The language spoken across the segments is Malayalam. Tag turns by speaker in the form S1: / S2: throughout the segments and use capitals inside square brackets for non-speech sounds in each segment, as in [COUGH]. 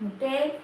S1: 그때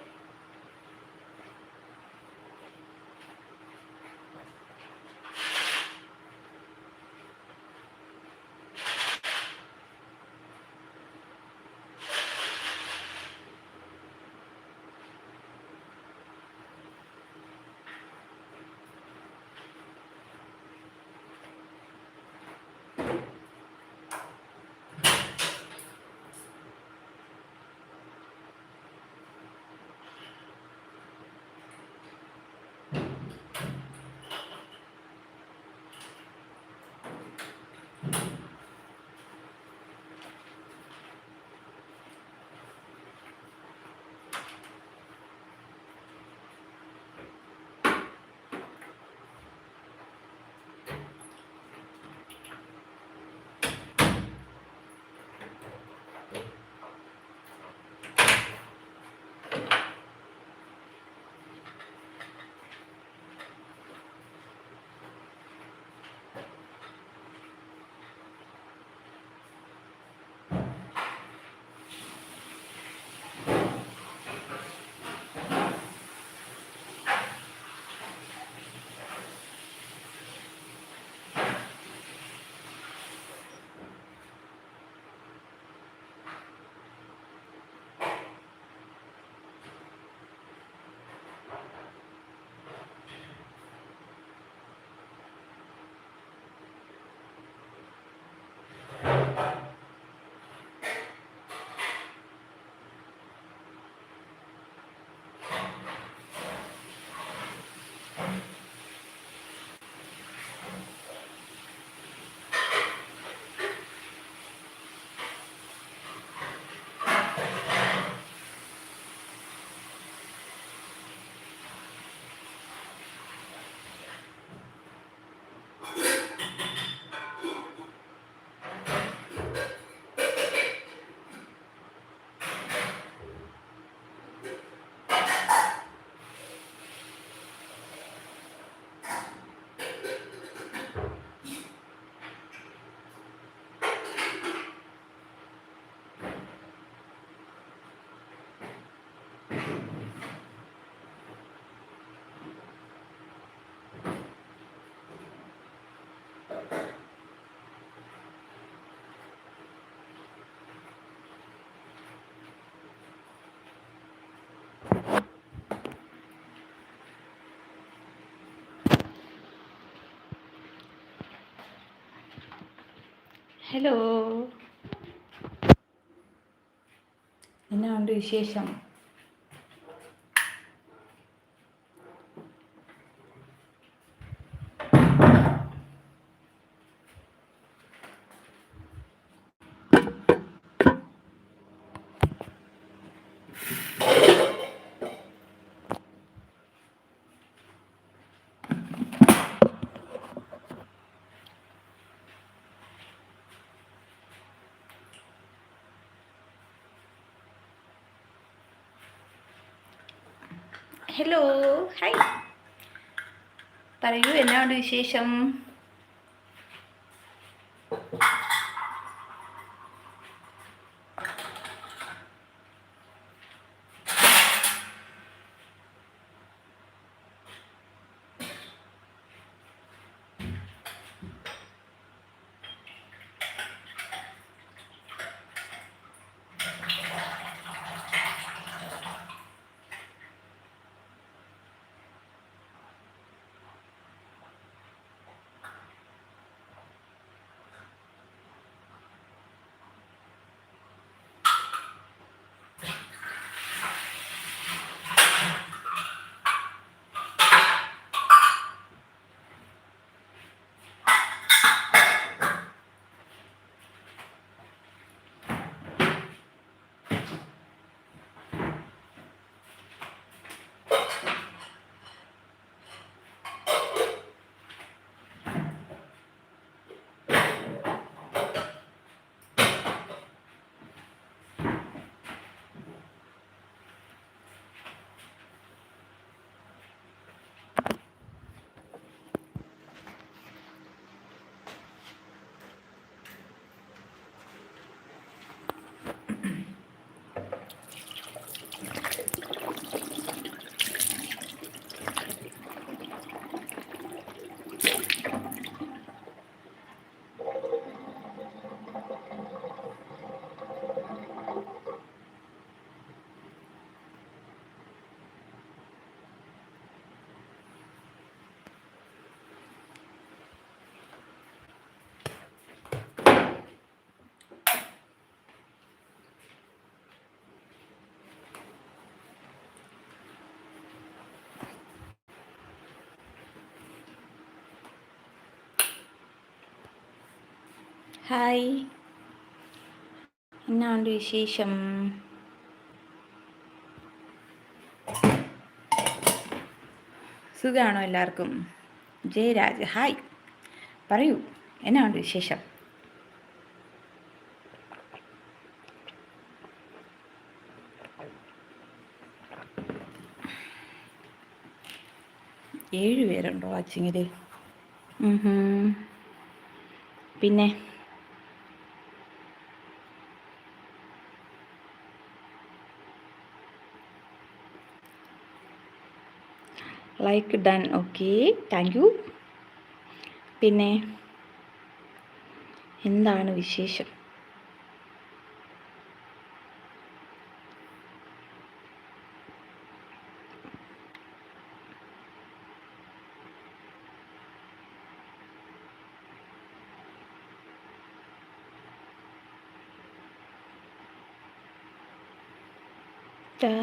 S1: Thank you. ഹലോ എന്നാ ഉണ്ട് വിശേഷം? ഹലോ ഹായ് പറയൂ എന്നാ ഉണ്ട് വിശേഷം? ഹായ്. എന്നാണ്ട് വിശേഷം? സുഖമാണോ എല്ലാവർക്കും? ജയരാജ് ഹായ്. പറയൂ എന്നാണ്ട് വിശേഷം? ഏഴ് പേരുണ്ടോ വാച്ചിങ്ങിൽ പിന്നെ? Like done okay thank you പിന്നെ എന്താണ് വിശേഷം?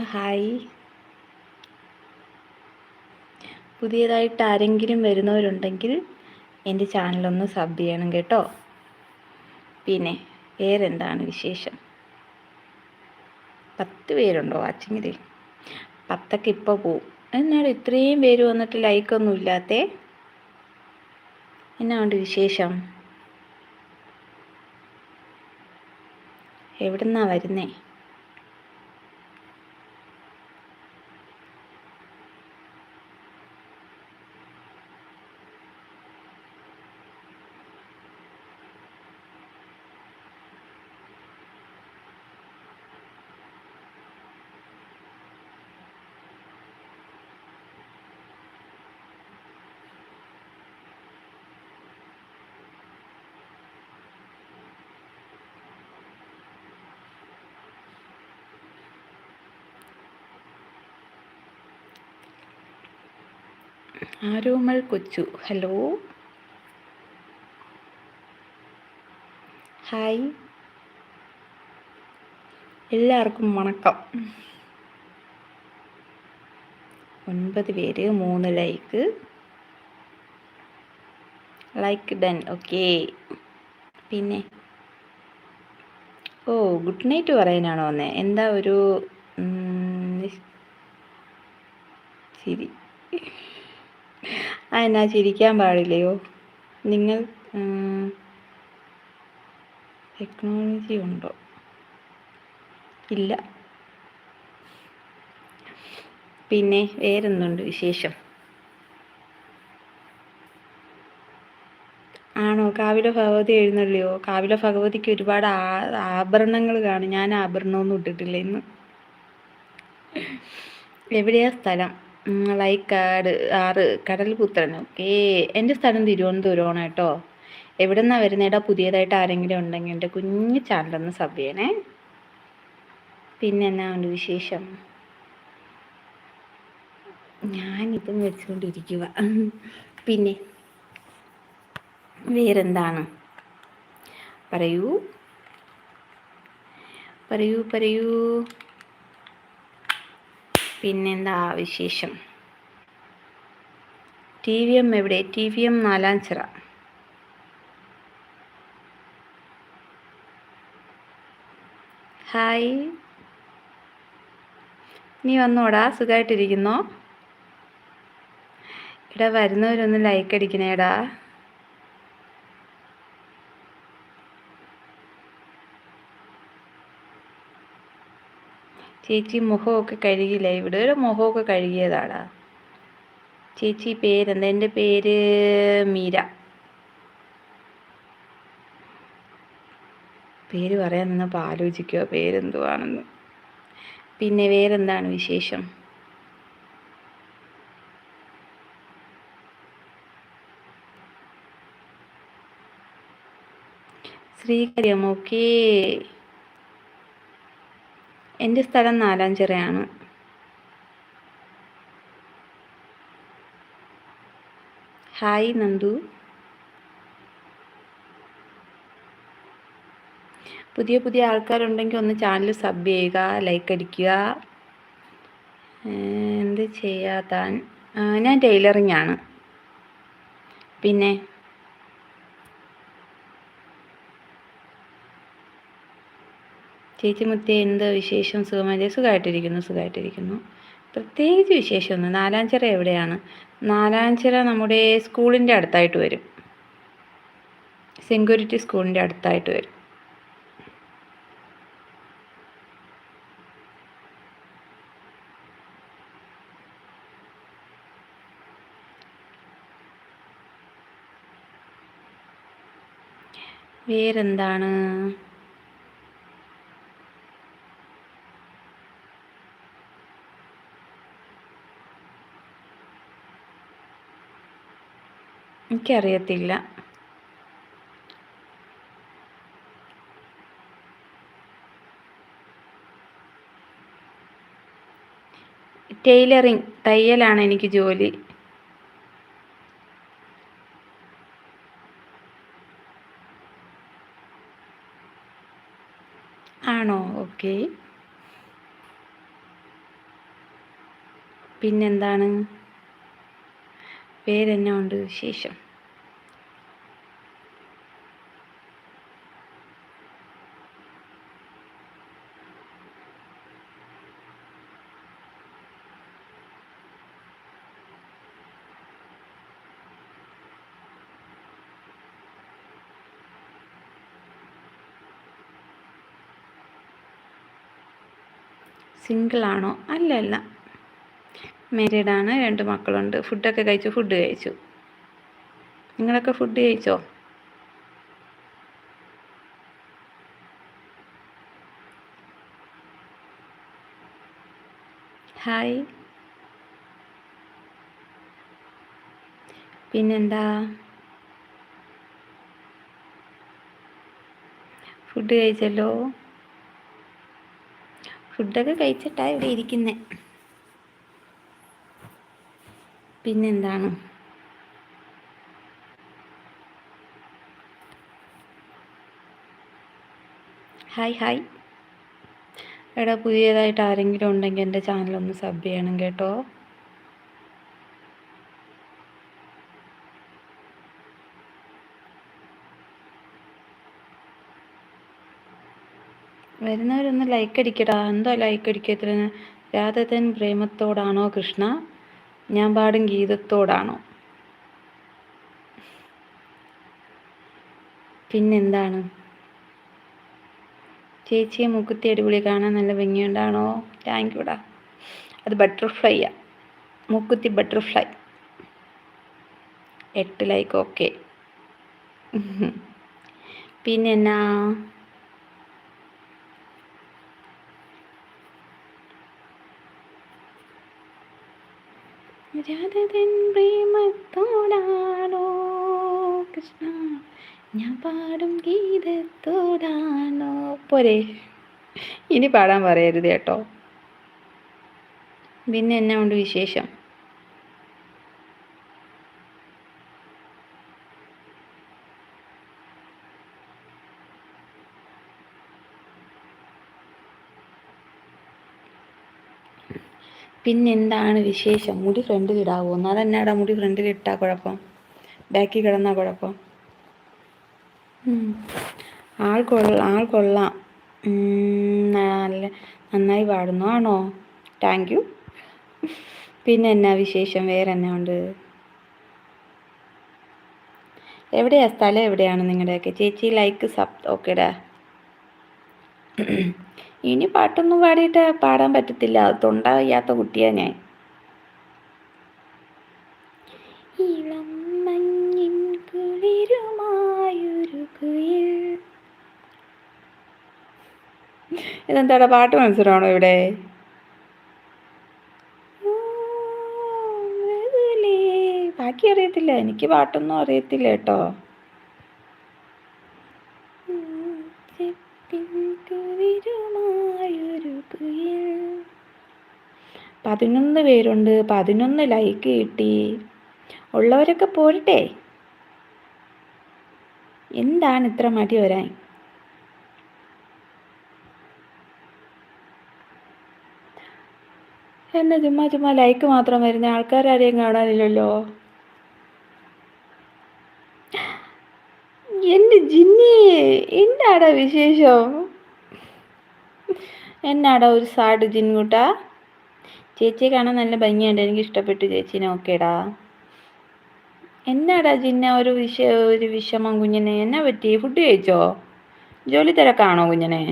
S1: ഹായ്. പുതിയതായിട്ട് ആരെങ്കിലും വരുന്നവരുണ്ടെങ്കിൽ എന്റെ ചാനലൊന്ന് സബ് ചെയ്യണം കേട്ടോ. പിന്നെ വേറെന്താണ് വിശേഷം? പത്ത് പേരുണ്ടോ വാച്ചിങ്ങിൽ പത്തൊക്കെ ഇപ്പോൾ പോവും. എന്നാലും ഇത്രയും പേര് വന്നിട്ട് ലൈക്കൊന്നും ഇല്ലാത്തേ? എന്നാണ്ട് വിശേഷം? എവിടുന്നാ വരുന്നേ? ആരോമൽ കൊച്ചു. ഹലോ? ഹായ്. എല്ലാവർക്കും വണക്കം. ഒൻപത് പേര് മൂന്ന് ലൈക്ക്. Like done okay. പിന്നെ? ഓ ഗുഡ് നൈറ്റ് പറയാനാണോ വന്നേ? എന്താ ഒരു ശരി. എന്നാ ചിരിക്കാൻ പാടില്ലയോ? നിങ്ങൾ ടെക്നോളജി ഉണ്ടോ? ഇല്ല. പിന്നെ വേറെന്തുണ്ട് വിശേഷം? ആണോ? കാവില ഭഗവതി എഴുന്നള്ളിയോ? കാവില ഭഗവതിക്ക് ഒരുപാട് ആഭരണങ്ങൾ കാണും. ഞാൻ ആഭരണമൊന്നും ഇട്ടിട്ടില്ല ഇന്ന്. എവിടെയാ സ്ഥലം? ലൈക്കാട് ആറ് കടൽപുത്രൻ ഓക്കേ എന്റെ സ്ഥലം തിരുവനന്തപുരമാണ് കേട്ടോ. എവിടെ നിന്നാണ് വരുന്നേടാ പുതിയതായിട്ട് ആരെങ്കിലും ഉണ്ടെങ്കിൽ എന്റെ കുഞ്ഞു ചാനലൊന്ന് സബ് ചെയ്യണേ. പിന്നെ എന്നാ ഉണ്ട് വിശേഷം? ഞാനിതും വെച്ചുകൊണ്ടിരിക്കുക പിന്നെ വേറെന്താണ്? പറയൂ. പറയൂ പറയൂ. പിന്നെന്താ വിശേഷം? ടി വി എം എവിടെ? T V M Nalanchira hi. നീ വന്നോടാ? സുഖമായിട്ടിരിക്കുന്നോ ഇവിടെ വരുന്നവരൊന്ന് ലൈക്ക് അടിക്കണേടാ. ചേച്ചി മുഖമൊക്കെ കഴുകിയില്ല? ഇവിടെ മുഖമൊക്കെ കഴുകിയതാടാ. ചേച്ചി പേരെന്താ എന്റെ പേര് മീര. പേര് പറയാൻ നിന്നപ്പോൾ ആലോചിക്കുക പേരെന്തുവാണെന്ന്. പിന്നെ വേറെന്താണ് വിശേഷം? ശ്രീകരിയം ഓക്കേ എന്റെ സ്ഥലം നാലാഞ്ചിറയാണ്. ഹായ് നന്ദു. പുതിയ പുതിയ ആൾക്കാരുണ്ടെങ്കിൽ ഒന്ന് ചാനൽ സബ് ചെയ്യുക ലൈക്ക് അടിക്കുക. എന്ത് ചെയ്യാതാൻ ഞാൻ ടൈലറിങ് ആണ് പിന്നെ ചേച്ചി മുത്തേ എന്ത് വിശേഷം? സുഖമല്ലേ? സുഖമായിട്ടിരിക്കുന്നു സുഖമായിട്ടിരിക്കുന്നു. പ്രത്യേകിച്ച് വിശേഷമൊന്നും നാലാഞ്ചിറ എവിടെയാണ്? നാലാഞ്ചിറ നമ്മുടെ സ്കൂളിന്റെ അടുത്തായിട്ട് വരും. സെക്യൂരിറ്റി സ്കൂളിന്റെ അടുത്തായിട്ട് വരും. വേറെന്താണ്? എനിക്കറിയത്തില്ല. ടൈലറിങ് തയ്യലാണ് എനിക്ക് ജോലി. ആണോ? ഓക്കെ. പിന്നെന്താണ്? പേരെന്നാ ഉണ്ട് വിശേഷം? സിംഗിളാണോ? അല്ല അല്ല. മാരീഡാണ് രണ്ട് മക്കളുണ്ട്. ഫുഡൊക്കെ കഴിച്ചു ഫുഡ് കഴിച്ചു. നിങ്ങളൊക്കെ ഫുഡ് കഴിച്ചോ? ഹായ്. പിന്നെന്താ? ഫുഡ് കഴിച്ചല്ലോ? ഫുഡൊക്കെ കഴിച്ചിട്ടാണ് ഇവിടെ ഇരിക്കുന്നത് പിന്നെന്താണ്? ഹായ് ഹായ് എടാ പുതിയതായിട്ട് ആരെങ്കിലും ഉണ്ടെങ്കിൽ എന്റെ ചാനലൊന്ന് സബ് ചെയ്യണം കേട്ടോ. വരുന്നവരൊന്ന് ലൈക്ക് അടിക്കടാ. എന്തോ ലൈക്ക് അടിക്കത്തില്ല രാധതൻ പ്രേമത്തോടാണോ കൃഷ്ണ? ഞാൻ പാടും ഗീതത്തോടാണോ? പിന്നെന്താണ്? ചേച്ചിയെ മുക്കുത്തി അടിപൊളി കാണാൻ നല്ല ഭംഗിയുണ്ടാണോ? താങ്ക് യുടാ അത് ബട്ടർഫ്ലൈയാ മുക്കുത്തി ബട്ടർഫ്ലൈ എട്ട് ലൈക്ക് ഓക്കെ [LAUGHS] പിന്നെന്നാ? രാധതൻ പ്രേമത്തോടാണോ? കൃഷ്ണ ഞാൻ പാടും ഗീതത്തോടാണോ? പോരെ. ഇനി പാടാൻ പറയരുത് കേട്ടോ. പിന്നെ എന്നാ ഉണ്ട് വിശേഷം? പിന്നെന്താണ് വിശേഷം? മുടി ഫ്രണ്ടിൽ ഇടാവോ എന്നാൽ തന്നെയാടാ മുടി ഫ്രണ്ടിൽ ഇട്ടാൽ കുഴപ്പം? ബാക്കിൽ കിടന്നാൽ കുഴപ്പം? ആൾ കൊള്ള ആൾ കൊള്ളാം. നല്ല നന്നായി പാടുന്നു. ആണോ? താങ്ക് യു പിന്നെ എന്നാ വിശേഷം? വേറെ എന്നാ ഉണ്ട്? എവിടെയാ സ്ഥലം? എവിടെയാണ് നിങ്ങളുടെയൊക്കെ? ചേച്ചി ലൈക്ക് സബ് ഓക്കേടാ ഇനി പാട്ടൊന്നും പാടിയിട്ട് പാടാൻ പറ്റത്തില്ല. തൊണ്ട വയ്യാത്ത കുട്ടിയാ ഞാൻ. ഇളം മഞ്ഞിൻ കുളിരുമായൊരു കുയിൽ. ഇതെന്താടാ? പാട്ട് മത്സരമാണോ ഇവിടെ? ബാക്കി അറിയത്തില്ല. എനിക്ക് പാട്ടൊന്നും അറിയത്തില്ല കേട്ടോ. പതിനൊന്ന് പേരുണ്ട് പതിനൊന്ന് ലൈക്ക് കിട്ടി. ഉള്ളവരൊക്കെ പോരട്ടെ. എന്താണ് ഇത്ര മടി വരാൻ? എന്നെ ചുമ്മാ ചുമ്മാ ലൈക്ക് മാത്രം വരുന്ന ആൾക്കാരാരെയും കാണാനില്ലല്ലോ. എന്റെ ജിന്നി എന്താടാ വിശേഷം? എന്നാടാ ഒരു സാഡ് ജിൻകുട്ട? ചേച്ചിയെ കാണാൻ നല്ല ഭംഗിയുണ്ട്. എനിക്ക് ഇഷ്ടപ്പെട്ടു ചേച്ചീനെ. ഓക്കേടാ. എന്നാടാ ജിന്ന ഒരു വിഷ ഒരു വിഷമം കുഞ്ഞിനെ? എന്നാ പറ്റി? ഫുഡ് കഴിച്ചോ? ജോലി തിരക്കാണോ കുഞ്ഞിനെ?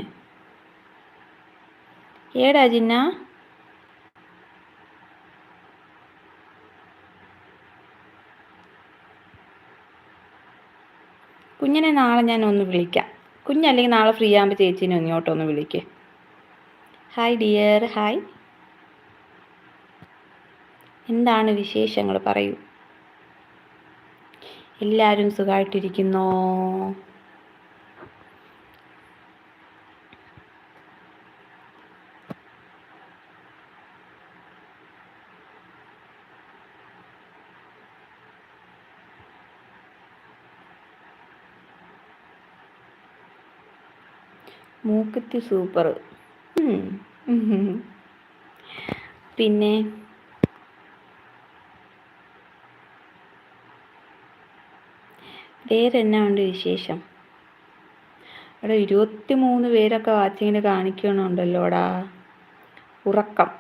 S1: ഏടാ ജിന്ന? കുഞ്ഞിനെ നാളെ ഞാൻ ഒന്ന് വിളിക്കാം. കുഞ്ഞല്ലെങ്കിൽ നാളെ ഫ്രീ ആകുമ്പോൾ ചേച്ചീനെ ഇങ്ങോട്ടൊന്ന് വിളിക്കേ. ഹായ് ഡിയർ ഹായ് എന്താണ് വിശേഷങ്ങൾ? പറയൂ. എല്ലാവരും സുഖമായിട്ടിരിക്കുന്നോ മൂക്കത്തി സൂപ്പർ. പിന്നെ വേറെ എന്നാ ഉണ്ട് വിശേഷം? അവിടെ ഇരുപത്തി മൂന്ന് പേരൊക്കെ വാച്ചിങ്ങിന് കാണിക്കണുണ്ടല്ലോടാ. ഉറക്കം.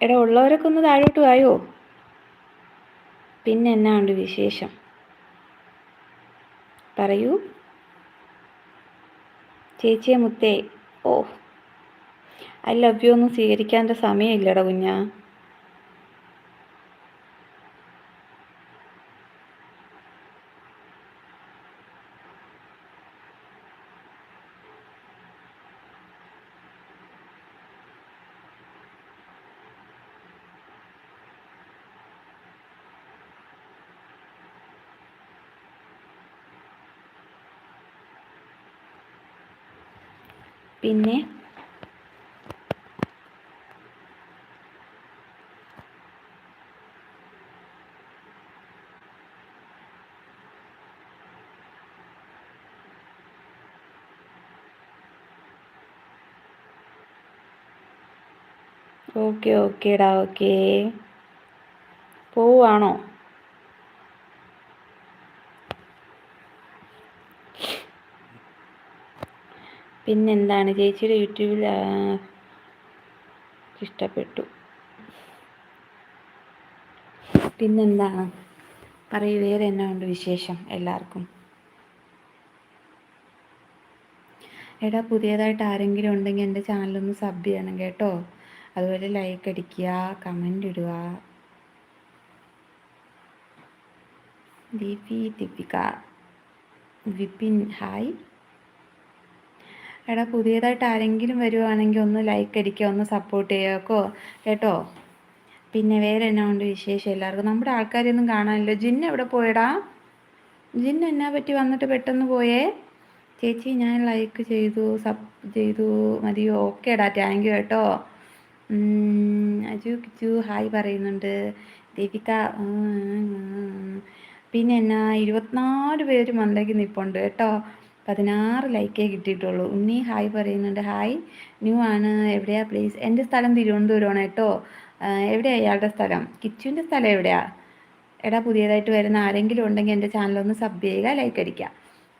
S1: എടാ ഉള്ളവരൊക്കെ ഒന്ന് താഴോട്ട് വായോ? പിന്നെ എന്നാ ഉണ്ട് വിശേഷം? പറയൂ. ചേച്ചിയെ മുത്തേ. ഓ. ഐ ലവ് യു ഒന്നും സ്വീകരിക്കാൻ സമയമില്ലടാ കുഞ്ഞാ. പിന്നെ? ഓക്കെ ഓക്കേടാ ഓക്കെ. പോവാണോ? പിന്നെന്താണ്? ചേച്ചിയുടെ യൂട്യൂബിൽ ഇഷ്ടപ്പെട്ടു. പിന്നെന്താണ് പറയൂ വേറെ എന്നാ ഉണ്ട് വിശേഷം എല്ലാവർക്കും? എടാ പുതിയതായിട്ട് ആരെങ്കിലും ഉണ്ടെങ്കിൽ എന്റെ ചാനലൊന്ന് സബ് ചെയ്യണം കേട്ടോ. അതുപോലെ ലൈക്ക് അടിക്കുക കമന്റ് ഇടുക. ദീപി ദീപിക വിപിൻ ഹായ് എടാ പുതിയതായിട്ട് ആരെങ്കിലും വരുവാണെങ്കിൽ ഒന്ന് ലൈക്ക് അടിക്കുക ഒന്ന് സപ്പോർട്ട് ചെയ്യുക കേട്ടോ? പിന്നെ വേറെ എന്നാ ഉണ്ട് വിശേഷം എല്ലാവർക്കും? നമ്മുടെ ആൾക്കാരെയൊന്നും കാണാനില്ല. ജിന്ന് എവിടെ പോയടാ? ജിന്ന് എന്നാ പറ്റി? വന്നിട്ട് പെട്ടെന്ന് പോയേ? ചേച്ചി ഞാൻ ലൈക്ക് ചെയ്തു സബ് ചെയ്തു. മതിയോ? ഓക്കേടാ താങ്ക് യു കേട്ടോ. അജു കിച്ചു ഹായ് പറയുന്നുണ്ട്. ദീപിക പിന്നെ എന്നാ ഇരുപത്തിനാല് പേര് മന്ദയ്ക്ക് നിൽപ്പുണ്ട് കേട്ടോ. പതിനാറ് ലൈക്കേ കിട്ടിയിട്ടുള്ളൂ. ഉണ്ണി ഹായ് പറയുന്നുണ്ട്. ഹായ് ന്യൂ ആണ്. എവിടെയാ? പ്ലീസ് എന്റെ സ്ഥലം തിരുവനന്തപുരമാണ് കേട്ടോ. എവിടെയാണ് ഇയാളുടെ സ്ഥലം? കിച്ചുവിന്റെ സ്ഥലം എവിടെയാ? എടാ പുതിയതായിട്ട് വരുന്ന ആരെങ്കിലും ഉണ്ടെങ്കിൽ എന്റെ ചാനലൊന്ന് സബ് ചെയ്യുക ലൈക്ക് അടിക്കുക.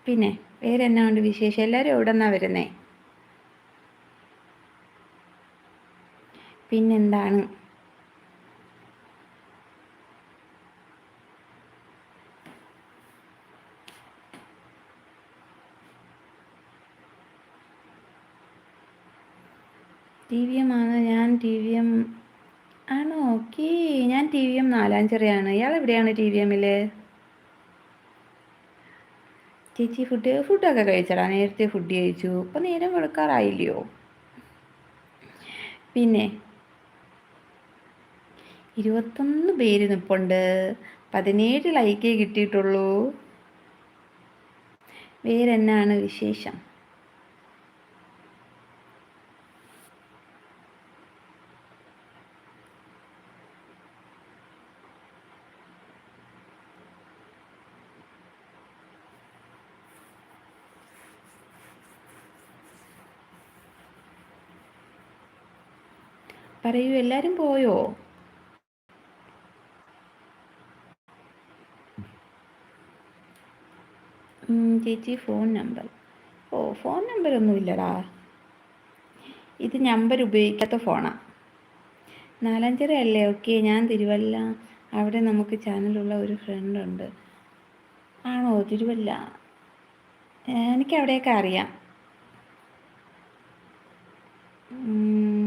S1: പിന്നെ വേറെ എന്നാ ഉണ്ട് വിശേഷം? എല്ലാവരും എവിടെ നിന്നാണ് വരുന്നത് പിന്നെന്താണ്? ടി വി എം ആണ്. ഞാൻ ടി വി എം ആണോ? ഓക്കെ. ഞാൻ ടി വി എം നാലാഞ്ചിറയാണ് ഇയാൾ എവിടെയാണ് ടി വി എമ്മിൽ ചേച്ചി ഫുഡ് ഫുഡൊക്കെ കഴിച്ചടാ. നേരത്തെ ഫുഡ് കഴിച്ചു. ഇപ്പം നേരം കൊടുക്കാറായില്ലയോ പിന്നെ ഇരുപത്തൊന്ന് പേര് നിൽപ്പുണ്ട് പതിനേഴ് ലൈക്കേ കിട്ടിയിട്ടുള്ളൂ. വേറെന്നാണ് വിശേഷം? പറയൂ എല്ലാവരും പോയോ? ചേച്ചി ഫോൺ നമ്പർ. ഓ ഫോൺ നമ്പർ ഒന്നുമില്ലടാ ഇത് നമ്പർ ഉപയോഗിക്കാത്ത ഫോണാണ് നാലഞ്ചര അല്ലേ ഓക്കെ ഞാൻ തിരുവല്ല. അവിടെ നമുക്ക് ചാനലുള്ള ഒരു ഫ്രണ്ട് ഉണ്ട്. ആണോ? തിരുവല്ല. എനിക്ക് അവിടെയൊക്കെ അറിയാം.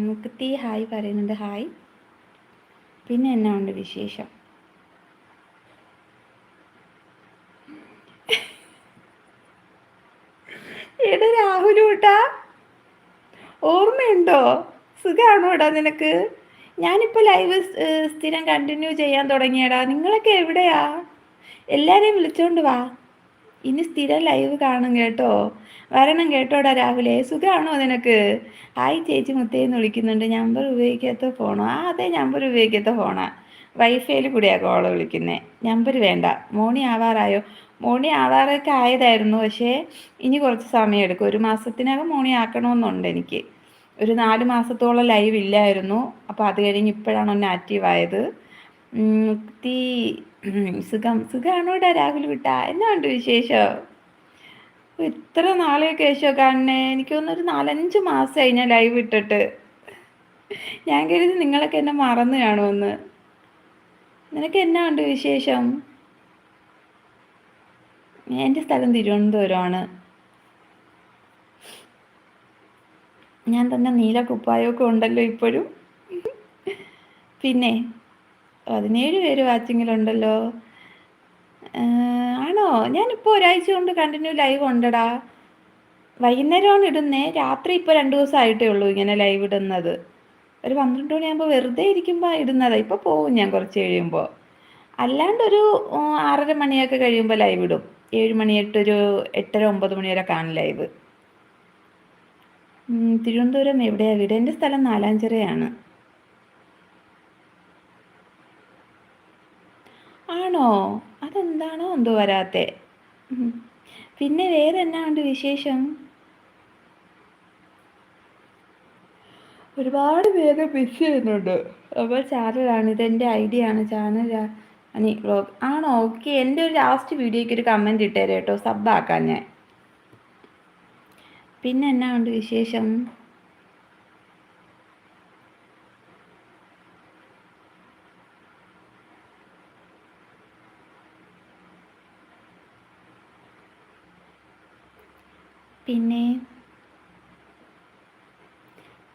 S1: മുക്കത്തി ഹായ് പറയുന്നുണ്ട്. ഹായ്. പിന്നെ എന്നാ ഉണ്ട് വിശേഷം എടാ രാഹുലൂട്ടാ ഓർമ്മയുണ്ടോ? സുഖാണോടാ നിനക്ക്? ഞാനിപ്പോൾ ലൈവ് സ്ഥിരം കണ്ടിന്യൂ ചെയ്യാൻ തുടങ്ങിയടാ. നിങ്ങളൊക്കെ എവിടെയാ? എല്ലാവരെയും വിളിച്ചോണ്ട് വാ. ഇനി സ്ഥിരം ലൈവ് കാണും കേട്ടോ. വരണം കേട്ടോടാ രാഹുലെ സുഖമാണോ നിനക്ക്? ഹായ് ചേച്ചി മുത്തേന്ന് വിളിക്കുന്നുണ്ട്. നമ്പർ ഉപയോഗിക്കാത്ത ഫോണോ ആ അതെ നമ്പർ ഉപയോഗിക്കാത്ത ഫോണാ വൈഫൈയിൽ കൂടിയാണ് കോൾ വിളിക്കുന്നത് നമ്പർ വേണ്ട. മോണി ആവാറായോ? മോണി ആവാറൊക്കെ ആയതായിരുന്നു. പക്ഷേ ഇനി കുറച്ച് സമയം എടുക്കും. ഒരു മാസത്തിനകം മോണി ആക്കണമെന്നുണ്ട് എനിക്ക്. ഒരു നാല് മാസത്തോളം ലൈവ് ഇല്ലായിരുന്നു. അപ്പോൾ അത് കഴിഞ്ഞ് ഇപ്പോഴാണ് ഒന്ന് ആക്റ്റീവ് ആയത്. തീ സുഖം സുഖമാണോടാ രാഹുൽ വിട്ട? എന്നാ ഉണ്ട് വിശേഷം? ഇത്ര നാളെയൊക്കെ ശേഷം കാണണേ. എനിക്കൊന്നൊരു നാലഞ്ച് മാസമായി ഞാൻ ലൈവ് ഇട്ടിട്ട്. ഞാൻ കരുതി നിങ്ങളൊക്കെ എന്നെ മറന്നു കാണുമെന്ന്. നിനക്ക് എന്നാ ഉണ്ട് വിശേഷം? എന്റെ സ്ഥലം തിരുവനന്തപുരമാണ്. ഞാൻ തന്നെ നീല കുപ്പായമൊക്കെ ഉണ്ടല്ലോ ഇപ്പോഴും. പിന്നെ പതിനേഴ് പേര് വാച്ചിങ്ങിലുണ്ടല്ലോ ആണോ? ഞാനിപ്പോൾ ഒരാഴ്ച കൊണ്ട് കണ്ടിന്യൂ ലൈവ് ഉണ്ടടാ. വൈകുന്നേരമാണ് ഇടുന്നേ. രാത്രി ഇപ്പോൾ രണ്ട് ദിവസമായിട്ടേ ഉള്ളൂ ഇങ്ങനെ ലൈവ് ഇടുന്നത്. ഒരു പന്ത്രണ്ട് മണിയാകുമ്പോൾ വെറുതെ ഇരിക്കുമ്പോൾ ഇടുന്നതാണ് ഇപ്പോൾ പോകും ഞാൻ കുറച്ച് കഴിയുമ്പോൾ അല്ലാണ്ടൊരു ആറര മണിയൊക്കെ കഴിയുമ്പോൾ ലൈവ് ഇടും. ഏഴ് മണി എട്ടൊരു എട്ടര ഒമ്പത് മണി വരെ കാണും ലൈവ് തിരുവനന്തപുരം എവിടെയാണ് വീട്? എന്റെ സ്ഥലം നാലാഞ്ചിറയാണ്. ആണോ? അതെന്താണോ എന്തോ വരാത്തെ. പിന്നെ വേറെ എന്നാ ഉണ്ട് വിശേഷം? ഒരുപാട് പേര് മിസ് ചെയ്യുന്നുണ്ട്. അപ്പോൾ ചാനലാണ് ഇതെന്റെ ഐഡിയ ആണ്. ചാനൽ അനി വ്ളോഗ് ആണോ? ഓക്കെ എന്റെ ഒരു ലാസ്റ്റ് വീഡിയോയ്ക്ക് ഒരു കമന്റ് ഇട്ടേരെ കേട്ടോ സബ്ബാക്കാം ഞാൻ. പിന്നെ എന്നാ ഉണ്ട് വിശേഷം? പിന്നെ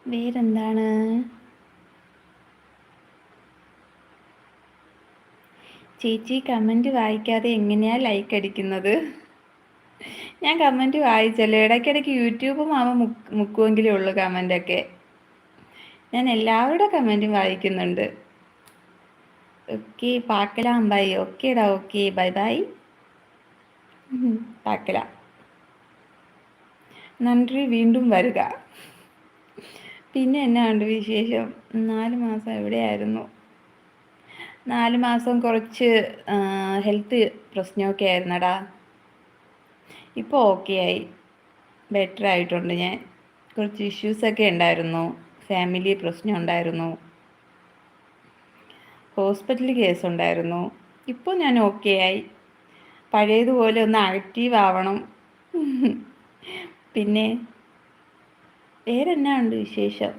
S1: വേറെന്താണ്? ചേച്ചി കമന്റ് വായിക്കാതെ എങ്ങനെയാ ലൈക്ക് അടിക്കുന്നത്? ഞാൻ കമന്റ് വായിച്ചല്ലോ. ഇടയ്ക്കിടയ്ക്ക് യൂട്യൂബും മാമ മുക്കുമെങ്കിലേ ഉള്ളൂ കമന്റൊക്കെ ഞാൻ എല്ലാവരുടെ കമന്റും വായിക്കുന്നുണ്ട്. ഓക്കെ പാക്കല അമ്പായി. ഓക്കേടാ ഓക്കെ ബൈ ബൈ പാക്കല. നന്ദി വീണ്ടും വരിക. പിന്നെ എന്നാ ഉണ്ട് വിശേഷം? നാല് മാസം എവിടെയായിരുന്നു? നാല് മാസം കുറച്ച് ഹെൽത്ത് പ്രശ്നമൊക്കെ ആയിരുന്നടാ. ഇപ്പോൾ ഓക്കെ ആയി. ബെറ്റർ ആയിട്ടുണ്ട് ഞാൻ. കുറച്ച് ഇഷ്യൂസൊക്കെ ഉണ്ടായിരുന്നു. ഫാമിലി പ്രശ്നം ഉണ്ടായിരുന്നു. ഹോസ്പിറ്റൽ കേസ് ഉണ്ടായിരുന്നു. ഇപ്പോൾ ഞാൻ ഓക്കെ ആയി. പഴയതുപോലെ ഒന്ന് ആക്റ്റീവ് ആവണം. [LAUGHS] പിന്നെ വേറെന്നാ ഉണ്ട് വിശേഷം?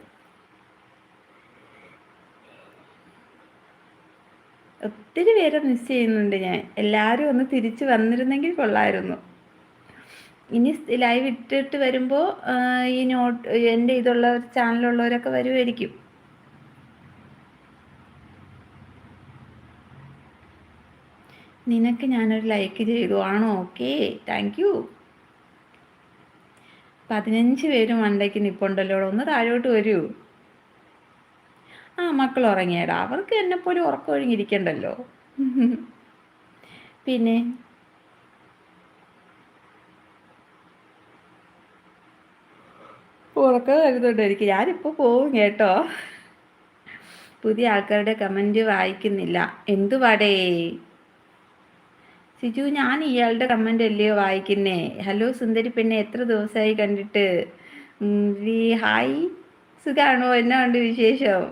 S1: ഒത്തിരി പേരെ മിസ് ചെയ്യുന്നുണ്ട് ഞാൻ. എല്ലാവരും ഒന്ന് തിരിച്ചു വന്നിരുന്നെങ്കിൽ കൊള്ളായിരുന്നു. ഇനി ലൈവ് ഇട്ടിട്ട് വരുമ്പോൾ ഈ നോട്ട് എന്റെ ഇതുള്ള ചാനലുള്ളവരൊക്കെ വരുമായിരിക്കും നിനക്ക് ഞാനൊരു ലൈക്ക് ചെയ്തു ആണോ ഓക്കെ താങ്ക് യു പതിനഞ്ച് പേര് മണ്ടയ്ക്ക് നിപ്പുണ്ടല്ലോ ഒന്ന് താഴോട്ട് വരൂ. ആ മക്കൾ ഉറങ്ങിയടാ. അവർക്ക് എന്നെപ്പോലെ ഉറക്കം ഒഴിഞ്ഞിരിക്കണ്ടല്ലോ. പിന്നെ? ഉറക്കം വരുന്നുണ്ടായിരിക്കും ഞാനിപ്പോൾ പോവും കേട്ടോ. പുതിയ ആൾക്കാരുടെ കമന്റ് വായിക്കുന്നില്ല. എന്തുവാടേ സിജു ഞാൻ ഇയാളുടെ കമന്റ് അല്ലയോ വായിക്കുന്നേ? ഹലോ സുന്ദരി പെണ്ണെ എത്ര ദിവസമായി കണ്ടിട്ട്? ഹായ്. സുഖാണോ? എന്നാ ഉണ്ട് വിശേഷം?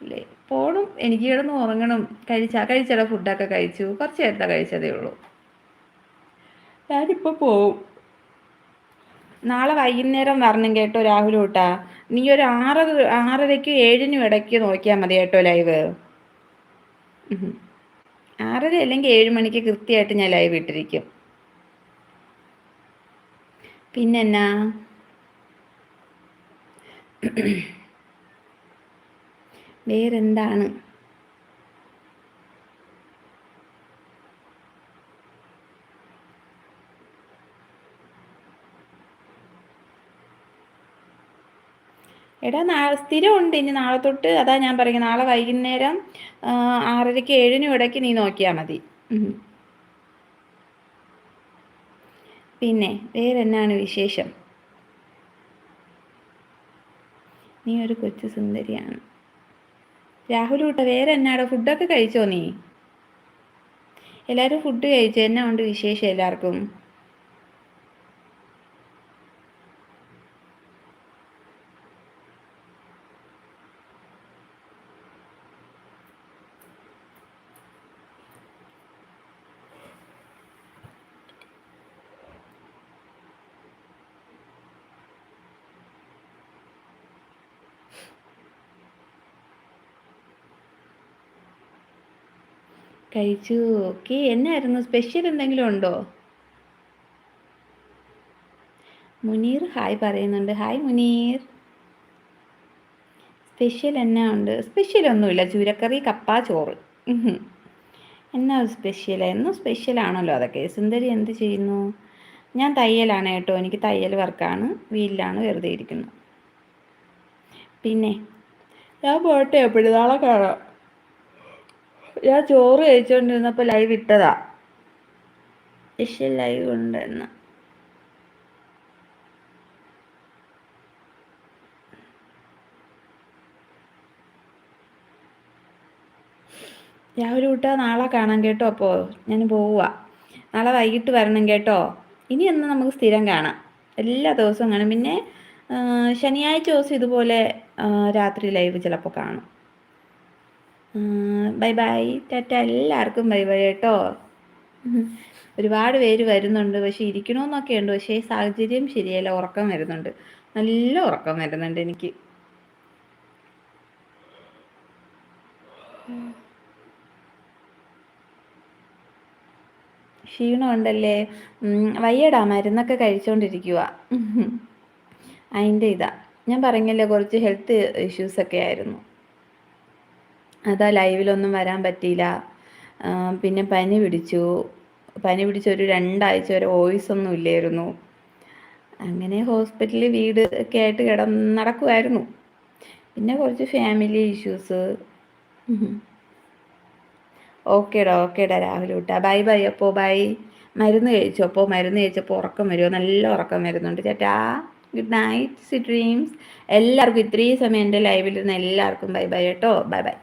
S1: അല്ലേ പോണം എനിക്ക് കിടന്ന് ഉറങ്ങണം. കഴിച്ചാ കഴിച്ചട ഫുഡൊക്കെ കഴിച്ചു. കുറച്ച് നേരത്തെ കഴിച്ചതേ ഉള്ളൂ. ഞാനിപ്പോൾ പോവും. നാളെ വൈകുന്നേരം വരണം കേട്ടോ രാഹുൽ കൂട്ടാ. നീ ഒരു ആറ് ആറരയ്ക്ക് ഏഴിനും ഇടയ്ക്ക് നോക്കിയാൽ മതി കേട്ടോ ലൈവ്. ആറര അല്ലെങ്കിൽ ഏഴ് മണിക്ക് കൃത്യമായിട്ട് ഞാൻ ലൈവ് ഇട്ടിരിക്കും. പിന്നെന്നാ? വേറെന്താണ്? എടാ നാ സ്ഥിരമുണ്ട്. ഇനി നാളെ തൊട്ട് അതാ ഞാൻ പറയുന്നത്. നാളെ വൈകുന്നേരം ആറരയ്ക്ക് ഏഴിനും ഇടയ്ക്ക് നീ നോക്കിയാൽ മതി. പിന്നെ വേറെ എന്നാണ് വിശേഷം? നീ ഒരു കൊച്ചു സുന്ദരിയാണ്. രാഹുൽ കൂട്ട വേറെ എന്നാടോ? ഫുഡൊക്കെ കഴിച്ചോ നീ? എല്ലാവരും ഫുഡ് കഴിച്ചു? എന്നാ ഉണ്ട് വിശേഷം എല്ലാവർക്കും? കഴിച്ചു. ഓക്കെ എന്നായിരുന്നു? സ്പെഷ്യൽ എന്തെങ്കിലും ഉണ്ടോ? മുനീർ ഹായ് പറയുന്നുണ്ട്. ഹായ് മുനീർ. സ്പെഷ്യൽ എന്നാ ഉണ്ട്? സ്പെഷ്യൽ ഒന്നുമില്ല. ചൂരക്കറി കപ്പ ചോറ്. എന്നാ സ്പെഷ്യൽ എന്നും സ്പെഷ്യലാണല്ലോ അതൊക്കെ. സുന്ദരി എന്ത് ചെയ്യുന്നു? ഞാൻ തയ്യലാണ് കേട്ടോ. എനിക്ക് തയ്യൽ വർക്കാണ്. വീട്ടിലാണ് വെറുതെ ഇരിക്കുന്നത് പിന്നെ ഞാൻ പോട്ടെ എപ്പോഴും നാളെ കാണാം. ഞാൻ ചോറ് കഴിച്ചുകൊണ്ടിരുന്നപ്പോൾ ലൈവ് ഇട്ടതാ. സ്പെഷ്യൽ ലൈവ് ഉണ്ടെന്ന്. രാവിലെ വിട്ടാ നാളെ കാണാം കേട്ടോ അപ്പോൾ ഞാൻ പോവുക നാളെ വൈകിട്ട് വരണം കേട്ടോ. ഇനി ഒന്ന് നമുക്ക് സ്ഥിരം കാണാം. എല്ലാ ദിവസവും കാണും. പിന്നെ ശനിയാഴ്ച ദിവസം ഇതുപോലെ രാത്രി ലൈവ് ചിലപ്പോൾ കാണും. ബൈ ബൈ ടാറ്റ എല്ലാവർക്കും ബൈ ബൈ കേട്ടോ. ഒരുപാട് പേര് വരുന്നുണ്ട് പക്ഷെ ഇരിക്കണമെന്നൊക്കെ ഉണ്ട് പക്ഷേ സാഹചര്യം ശരിയല്ല ഉറക്കം വരുന്നുണ്ട്. നല്ല ഉറക്കം വരുന്നുണ്ട് എനിക്ക്. ക്ഷീണമുണ്ടല്ലേ? വയ്യടാ മരുന്നൊക്കെ കഴിച്ചുകൊണ്ടിരിക്കുക അതിന്റെ ഇതാ. ഞാൻ പറഞ്ഞല്ലേ കുറച്ച് ഹെൽത്ത് ഇഷ്യൂസൊക്കെ ആയിരുന്നു. അതാ ലൈവിലൊന്നും വരാൻ പറ്റിയില്ല. പിന്നെ പനി പിടിച്ചു. പനി പിടിച്ച ഒരു രണ്ടാഴ്ച വരെ വോയിസ് ഒന്നും ഇല്ലായിരുന്നു. അങ്ങനെ ഹോസ്പിറ്റലിൽ വീട് ഒക്കെ ആയിട്ട് കിട നടക്കുമായിരുന്നു പിന്നെ കുറച്ച് ഫാമിലി ഇഷ്യൂസ്. ഓക്കേടാ ഓക്കേടാ രാഹുൽ കൂട്ടാ. ബൈ ബൈ അപ്പോൾ ബൈ. മരുന്ന് കഴിച്ചു? അപ്പോൾ മരുന്ന് കഴിച്ചപ്പോൾ ഉറക്കം വരുമോ നല്ല ഉറക്കം വരുന്നുണ്ട് ചേട്ടാ. ഗുഡ് നൈറ്റ് സി ഡ്രീംസ് എല്ലാവർക്കും ഇത്രയും സമയം എന്റെ ലൈവിലിരുന്ന എല്ലാവർക്കും ബൈ ബൈ കേട്ടോ. Bye bye.